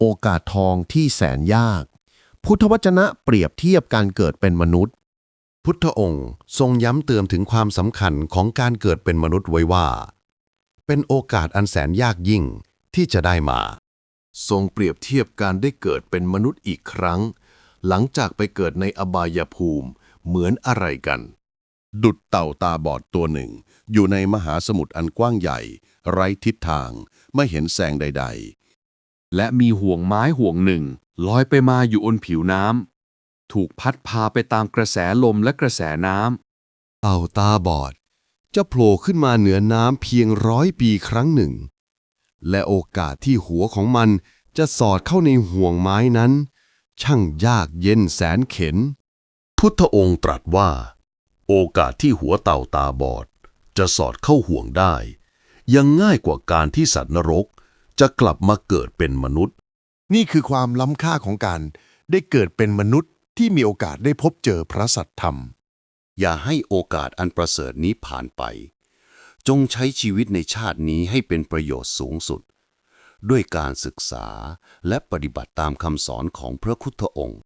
โอกาสทองที่แสนยาก พุทธวจนะเปรียบเทียบการเกิดเป็นมนุษย์ พุทธองค์ทรงย้ำเตือนถึงความสำคัญของการเกิดเป็นมนุษย์ไว้ว่า เป็นโอกาสอันแสนยากยิ่งที่จะได้มา ทรงเปรียบเทียบการได้เกิดเป็นมนุษย์อีกครั้ง หลังจากไปเกิดในอบายภูมิเหมือนอะไรกัน ดุดเต่าตาบอดตัวหนึ่ง อยู่ในมหาสมุทรอันกว้างใหญ่ ไร้ทิศทางไม่เห็นแสงใด ๆ และมีห่วงไม้ห่วงหนึ่งลอยไปมาอยู่บนผิวน้ำถูกพัดพาไปตามกระแสลมและกระแสน้ำๆเต่าตาบอด จะโผล่ขึ้นมาเหนือน้ำเพียงร้อยปีครั้งหนึ่ง และโอกาสที่หัวของมันจะสอดเข้าในห่วงไม้นั้น ช่างยากเย็นแสนเข็น พุทธองค์ตรัสว่า โอกาสที่หัวเต่าตาบอด จะสอดเข้าห่วงได้ ยังง่ายกว่าการที่สัตว์นรก จะกลับมาเกิดเป็นมนุษย์ นี่คือความล้ำค่าของการได้เกิดเป็นมนุษย์ที่มีโอกาสได้พบเจอพระสัตธรรม อย่าให้โอกาสอันประเสริฐนี้ผ่านไป จงใช้ชีวิตในชาตินี้ให้เป็นประโยชน์สูงสุด ด้วยการศึกษาและปฏิบัติตามคำสอนของพระพุทธองค์